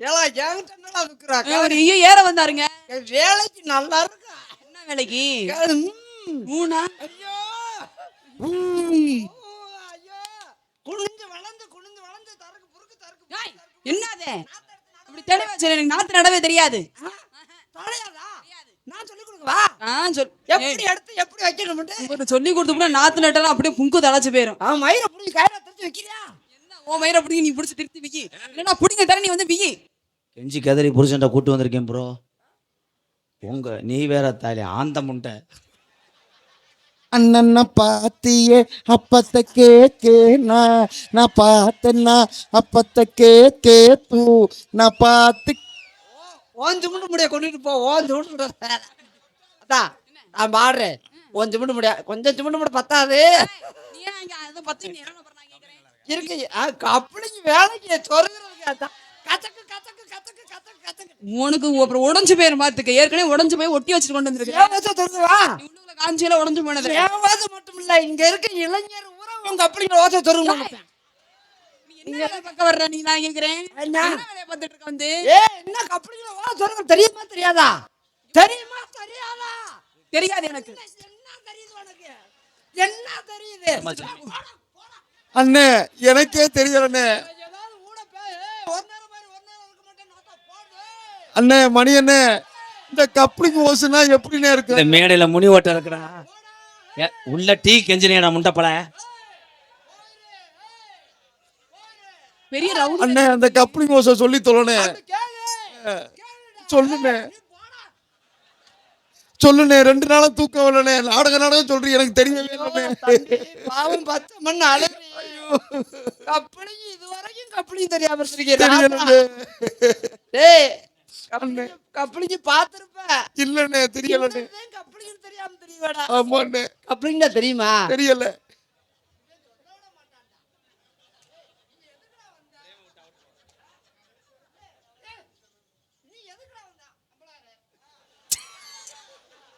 ஏலா என்கிட்ட அவர் ஏற வந்தாருங்க. வேலைக்கு நல்லா இருக்கா? என்ன வேலைக்கு. மூணா ஐயோ. குனிஞ்சு வளர்ந்து குனிஞ்சு வளர்ந்து தருக்கு புருக்கு தருக்கு ஏய், என்னது? அப்படி தெளிவா சொல்லு எனக்கு நாத்து நடவே தெரியாது. தலையாதா? நான் சொல்லி கொடுக்கவா நான் சொல். எப்படி எடுத்து எப்படி உங்களுக்கு சொல்லி கொடுத்தோம்னா நாத்து நட்டெல்லாம் அப்படியே புங்கு தலைச்சு போயிரும். அவன் மயிரை புடிச்சு கயிறை தெரிஞ்சு வைக்கிறியா? ஓ மயிரை பிடிங்க நீ பிடிச்சி திருத்தி விக்கி இல்லைன்னா பிடிங்க தர நீ வந்து விக்கி கெஞ்சி கதறி புருஷன்ட்ட கூட்டு வந்திருக்கேன் ப்ரோ உங்க நீ வேற தாலி ஆந்த முண்டை அண்ணன பாத்தியே அப்பத்த கேக்கே நான். நான் பார்த்தேன்னா அப்பத்த கேக்கே தூ நான் பார்த்து ஓன் சிமிட்டு முடிய கொண்டுட்டு போ சிமிட்டு முடிய. அதான் நான் பாடுறேன். ஓன் சிமிட்டு முடிய கொஞ்சம் சிமிட்டு முடிய பத்தாது. இருக்கு. ஆ, அப்படிங்க வேலைக்கு சொருகிறதுக்கு கச்சக்கு கச்சக்கு கச்சக்கு கச்சக்கு கச்சக்கு உனக்கு அப்புறம் உடஞ்சு போயிரும் பாத்துக்க ஏற்கனவே உடஞ்சு போய் ஒட்டி வச்சுட்டு கொண்டு வந்திருக்க. வச்சு தொருவா உள்ளுக்குள்ள காஞ்சியில உடஞ்சு போனது வாச மட்டும் இல்ல இங்க இருக்க இளைஞர் ஊரா உங்க அப்படிங்கிற ஓசை தொருங்க நீ என்ன வேலை பார்க்க வர்ற? நீ நான் கேக்குறேன் என்ன? என்ன வேலையை பார்த்துட்டு இருக்க வந்து? ஏ என்ன அப்படிங்கிற ஓசை தொருங்க தெரியுமா தெரியாதா? தெரியுமா தெரியாதா? தெரியாது எனக்கு. என்ன தெரியுது அண்ணே எனக்கே தெரியலண்ணே அண்ணே மணி அண்ணே இந்த கப்ளிங் ஓசுனா எப்படிண்ணே இருக்கு? இந்த மேடையில முனி ஓட்ட இருக்குடா. ஏ, உள்ள டீ கெஞ்சினேடா முண்டப்பல பெரிய ரவுடி. அண்ணே அந்த கப்ளிங் ஓசை சொல்லி கேளு சொல்லுண்ணே சொல்லுண்ணே ரெண்டு நாளா தூக்கம் வரலண்ணே. நாடக நாடகம் சொல்றீங்க எனக்கு தெரியவே இல்லைண்ணே. பாவம் பத்து மணி அழுகிறீ கப்பலி இது வரைக்கும் கப்பலி தெரியாம இருக்கீங்க கப்பலிக்கு பாத்திருப்ப இல்லண்ணே. தெரியலண்ணே. கப்பலிக்கு தெரியாம தெரியவேடா ஆமாண்ணே. கப்பலிங்க தெரியுமா? தெரியல நீ எதுக்குடா வந்த அம்பளாரு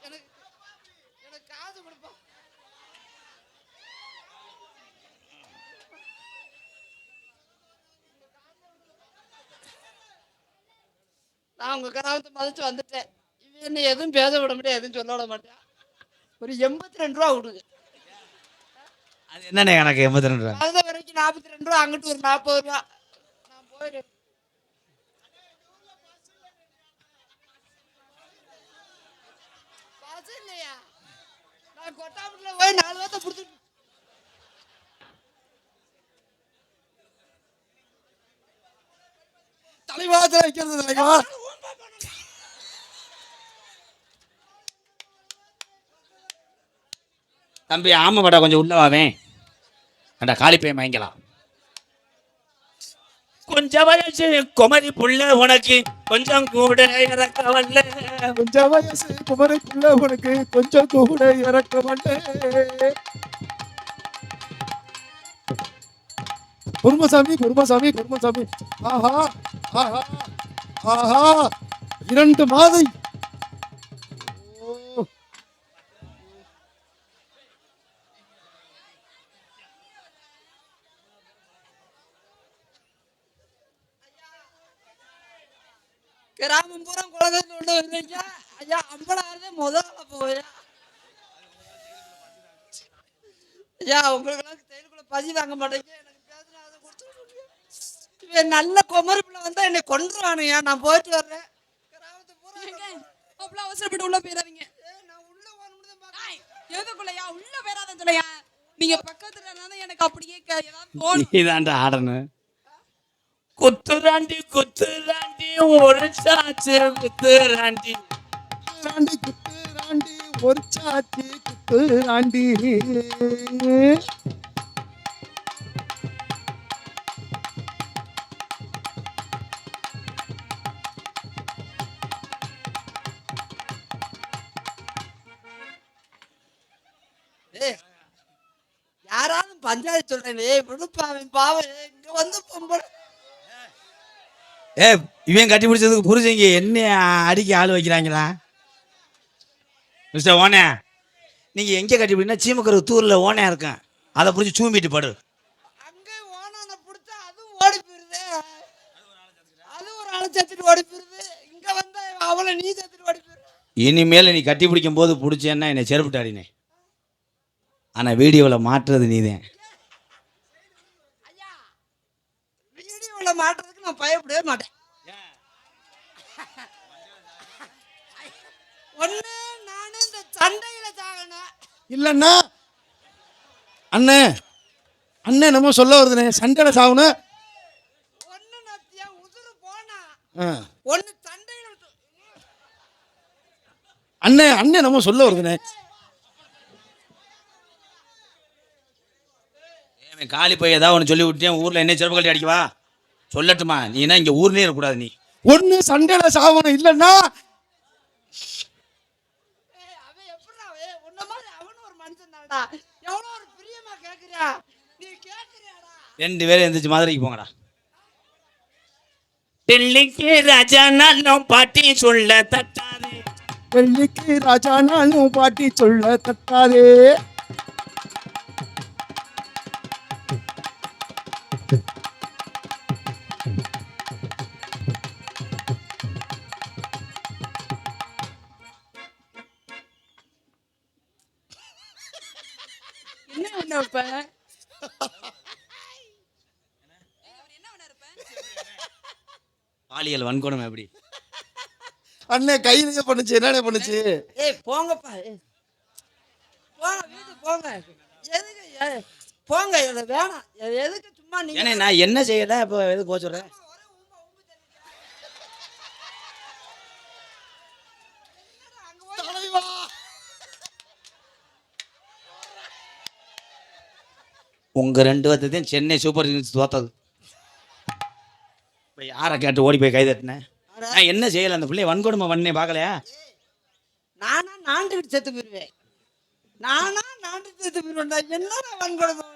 எனக்கு எனக்கு காது கொடுப்பா நான் உங்க கிராமத்தை மதிச்சு வந்துட்டேன். இவன் என்ன எதுவும் பேச விட முடியாது எதுவும் சொல்ல விட மாட்டேன். ஒரு எண்பத்தி ரெண்டு ரூபா கொடுங்க அது என்னண்ணே கணக்கு எண்பத்தி ரெண்டு ரூபா? கழுத வரைக்கும் நாற்பத்தி ரெண்டு ரூபா அங்கிட்டு ஒரு நாற்பது ரூபா. நான் போயிடுறேன் நான் கொட்டாம்பட்டில் போய் நாலு வார்த்தை கொடுத்துட்டு தலைவாதல வைக்கிறது தலைவா தம்பி ஆமாப்படா கொஞ்சம் உள்ள வாவேன் அண்டா காளிப்பையன் வாங்கிக்கலாம் கொஞ்சம் வயசு குமரி புள்ள உனக்கு கொஞ்சம் கூட இறக்க வரல கொஞ்சம் வயசு குமரைக்குள்ள உனக்கு கொஞ்சம் கூட இறக்க மாட்டேன் குருமசாமி குருமசாமி குருமசாமி. ஆஹா ஆஹா ஆஹா. இரண்டு மாதை கிராமம் பூரா குலகத்தில் உள்ள வருவீங்க ஐயா ஐம்பதாயிரதே முதல்ல போயா ஐயா உங்களுக்கெல்லாம் தையலுக்குள்ள பதிவு வாங்க மாட்டேங்க எனக்கு பேசுனா அதை கொடுத்து. இவன் நல்ல குமரி பிள்ளை வந்தா என்னை கொண்டுருவானுயா நான் போயிட்டு வர்றேன். கிராமத்து பூரா அவ்வளவு அவசரப்பட்டு உள்ள போயிடாதீங்க. ஏய், நான் உள்ள வரணும்னு தான் பார்க்கறேன். ஏய், எதுக்குள்ளயா உள்ள போயிடாத சொல்லையா நீங்க பக்கத்துல எனக்கு அப்படியே ஏதாவது போன் நீதான்டா ஆடணும். குத்துராண்டி குத்துராண்டி ஒரு சாச்சு குத்துராண்டி ராண்டி. குத்து ராண்டி ஒரு சாச்சி குத்து ராண்டி. ஏய், யாராவது பஞ்சாயத்து சொல்றேன் ஏய் விடுப்பாவன் பாவம் இங்க வந்து பொம்பளை. ஏ இவன் கட்டி பிடிச்சதுக்கு புரிஞ்சங்க என்ன அடிக்க ஆள் வைக்கிறாங்களா? மிஸ்டர் ஓனே நீங்க எங்க கட்டி பிடினா சீமக்கரு தூர்ல ஓனையா இருக்கேன். அதை பிடிச்சி சூம்பிட்டு படு. இனிமேல் நீ கட்டி பிடிக்கும் போது பிடிச்சேன்னா என்னை செருப்புட்டாடினே ஆனால் வீடியோவில் மாற்றுறது நீதான். வீடியோவில் மாட்டுறதுக்கு நான் பயப்படவே மாட்டேன். ஒண்ணு நானு இந்த சண்டையில சாகணும். இல்லைன்னா அண்ணே அண்ணே நம்ம சொல்ல வருதுண்ணே. சண்டையில் சாகணும். ஒண்ணு நத்தியா உசுறு போனா. ஆ. ஒண்ணு சண்டையில விட்டு- அண்ணே அண்ணே நம்ம சொல்ல வருதுண்ணே. ஏன் காலி போய் ஏதாவது ஒன்று சொல்லி விட்டேன் ஊரில் என்ன செருப்பு கட்டி அடிக்கவா? சொல்லட்டுமா நீனா இங்கே ஊர்லேயே இருக்கக்கூடாது நீ. ஒன்று சண்டையில் சாகணும் இல்லைன்னா நீ ரெண்டு பேரும் எந்திரிச்சு மதுரைக்கு போங்கடா. டெல்லிக்கு ராஜா நாளும் பாட்டி சொல்ல தட்டாதே. வெள்ளிக்கு ராஜா நானும் பாட்டி சொல்ல தட்டாதே. என்ன என்ன பாலியல் வன்கொடுமை எப்படி அண்ணே கையிலேயே பண்ணுச்சு என்னண்ணே பண்ணுச்சு? ஏய் போங்கப்பா ஏய். போங்க வீட்டுக்கு போங்க. எதுக்கு ஏய், போங்க இது வேணாம். எ- எதுக்கு சும்மா நீங்க ஏன்னா நான் என்ன செய்யல? இப்போ எதுக்கு போக சொல்கிறேன் தலைவா உங்கள் ரெண்டு வருஷத்தையும் சென்னை சூப்பர் கிங்ஸ் தோத்தது. இப்போ யாரை கேட்டு ஓடி போய் கை தட்டினேன் நான் என்ன செய்யலை அந்த பிள்ளைய? வன்கொடுமை பண்ணே பார்க்கலையா? நானா நாண்டுகிட்டு செத்து போயிருவேன். நானா நாண்டு செத்து போயிருவேன்டா என்னடா வன்கொடுமை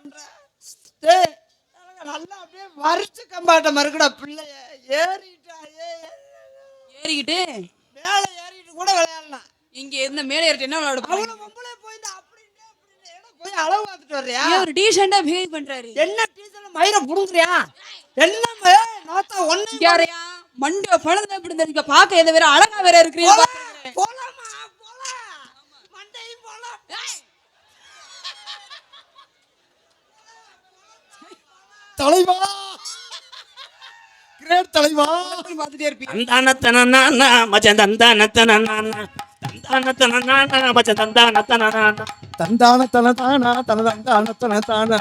எனக்கு நல்லா அப்படியே வரிச்சு கம்பாட்டம் மறுக்கடா பிள்ளைய. ஏறிட்டா ஏறிக்கிட்டு? மேலே ஏறிட்டு கூட விளையாடலாம். இங்க இருந்த மேலே ஏறிட்டு என்ன விளையாட போறீங்க? அவ்வளோ பொம்பளை ஏடா போய் அளவு பார்த்துட்டு வர்றியா? ஒரு டீசெண்டா பிஹேவ் பண்றாரு. என்ன டீச்சர்ல மயிரை புடுங்குறியா? என்ன ம- நோத்தா ஒண்ணு யாரையா மண்ட பழந்த அப்படி இருக்க பாக்க எதை வேற அழகா வேற இருக்கிறீங்க. பாத்துக்கிறேன். போலாமா போலாம். மண்டையும் போலாம். தலைவா. கிரேட் தலைவா. பாத்துட்டே இருப்பீங்க. தந்தானத்தனானா மச்சன் தந்தானத்தனானா தந்தானத்தனானா மச்சன் தந்தானத்தனானா தந்தான தன தானா தன தந்தான தன தானா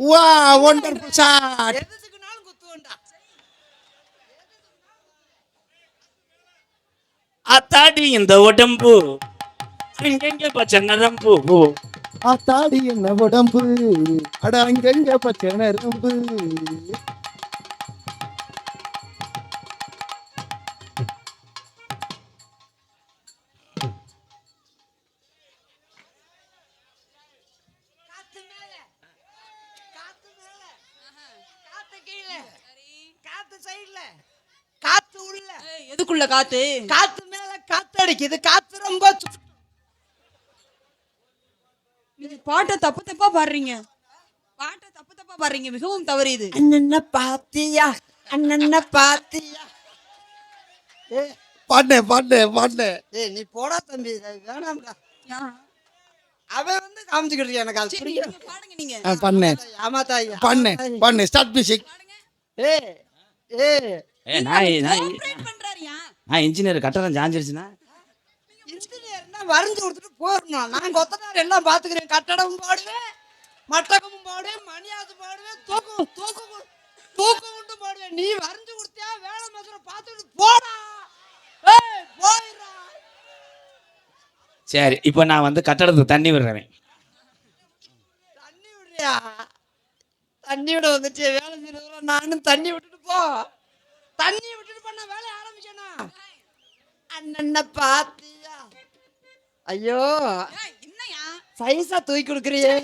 வா ஒண்டர்ஃபுல் ஷாட் அத்தாடி இந்த உடம்பு. அங்கங்க பச்சை நரம்பு. ஆத்தாடி என்ன உடம்பு? கீழே. காத்து சைடுல. காத்து உள்ள. ஏய், எதுக்குள்ள காத்து? காத்து மேல காத்து அடிக்குது காத்து ரொம்ப நீங்க பாட்டை தப்பு தப்பா பாடுறீங்க. பாட்டை தப்பு தப்பா பாடுறீங்க. மிகவும் தவறு இது அண்ணன பாத்தியா? அண்ணன பாத்தியா? ஏ பாட்டேன் பாட்டேன் பாட்டேன் ஏய் நீ போடா தம்பி. வேணாம்டா? அவன் வந்து காமிச்சுக்கிட்டு எனக்கு அது நீங்க பாடுங்க நீங்க ஆ, பண்ணேன் ஆமாத்தாய் பண்ணேன் பண்ணேன் ஸ்டார்ட் மியூசிக் ஏ ஏ ஏ நான் நான் கோஆபரேட் பண்றாருயா நான் இன்ஜினியர் கட்டடம் சாஞ்சிருச்சுன்னா இன்ஜினியர்னா வரைஞ்சு கொடுத்துட்டு போயிடணும் நான் கொத்தனார் எல்லாம் பார்த்துக்கிறேன் கட்டடமும் பாடுவேன் மட்டகமும் பாடுவேன் தூக்கு தூக்கு கு- தூக்கு உண்டு பாடுவேன் நீ வரைஞ்சு கொடுத்தியா வேலை மதுரை பார்த்துட்டு போடா ஏய் போயிடா சரி இப்போ நான் வந்து கட்டடத்துக்கு தண்ணி விடுறேன். தண்ணி விடுறியா? தண்ணி விட வந்துச்சு வேலை செய்யறதுல நானும் தண்ணி விட்டுட்டு போ. தண்ணி விட்டுட்டு பண்ண வேலையை ஆரம்பிக்கணும் அண்ணனை பாத்தியா? ஐயோ சைஸா தூக்கி கொடுக்குறியே.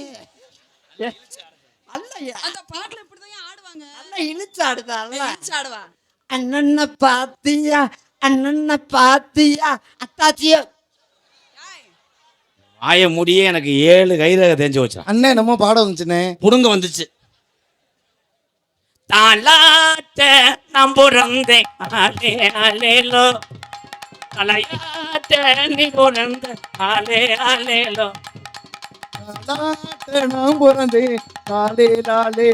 அந்த பாட்டுல இப்படிதான் ஆடுவாங்க. நல்லா இழுச்சு ஆடுதால இழுச்சு ஆடுவா. அண்ணனை பாத்தியா? அண்ணனை பாத்தியா? அத்தாச்சியோ வாய முடியே எனக்கு ஏழு கைரக தெரிஞ்சு வச்சான் அண்ணே நம்ம பாட வந்துச்சுண்ணே. புடுங்க வந்துச்சு. தாலாட்ட நான் பிறந்தேன் ஆலே ஆலேலோ தலையாட்ட நீ பிறந்த ஆலே ஆலேலோ தாலாட்ட நான் பிறந்தேன் லாலே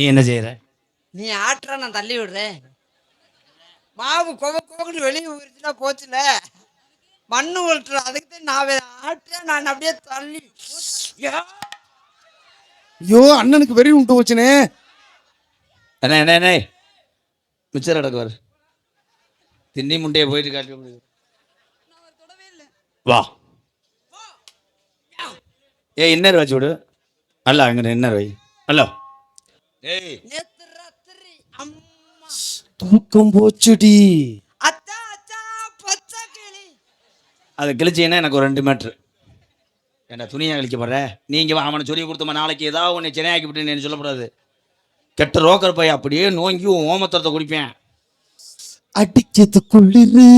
நீ என்ன செய்யற நீ ஆட்டுற நான் தள்ளி விடுறேன். மாவு கொவ கோகன்னு வெளியே ஊறிச்சுன்னா போச்சுல. மண்ணு உருட்டுற அதுக்கு தான் நான் ஆட்டுறேன் நான் அப்படியே தள்ளி ஐயோ அண்ணனுக்கு வெறி உண்டு போச்சுனே. என்ன என்ன என்ன மிச்சர் அடக்குவார் திண்ணி முட்டையை போயிட்டு காட்டி விடு. நான் அவர் தொடவே இல்லை வா. ஏ இன்னர் வச்சு விடு. அல்ல அங்கே இன்னர் வை ஹலோ நேத்து ராத்திரி அம்மா. தூக்கம் போச்சுடி. அத்தா அத்தா பச்சை கிளி. அதை கிழிச்சீங்கன்னா எனக்கு ஒரு ரெண்டு மீட்ரு என்ன துணியை கழிக்க போற? நீங்க வா, அவனை சொல்லி கொடுத்தமா நாளைக்கு ஏதாவது உன்னை சென்னையாக்கி விட்டுன்னு சொல்லக்கூடாது. கெட்ட ரோக்கர் பைய அப்படியே நோங்கி உன் ஓமத்தரத்தை குடிப்பேன். அடிச்சது குளிரு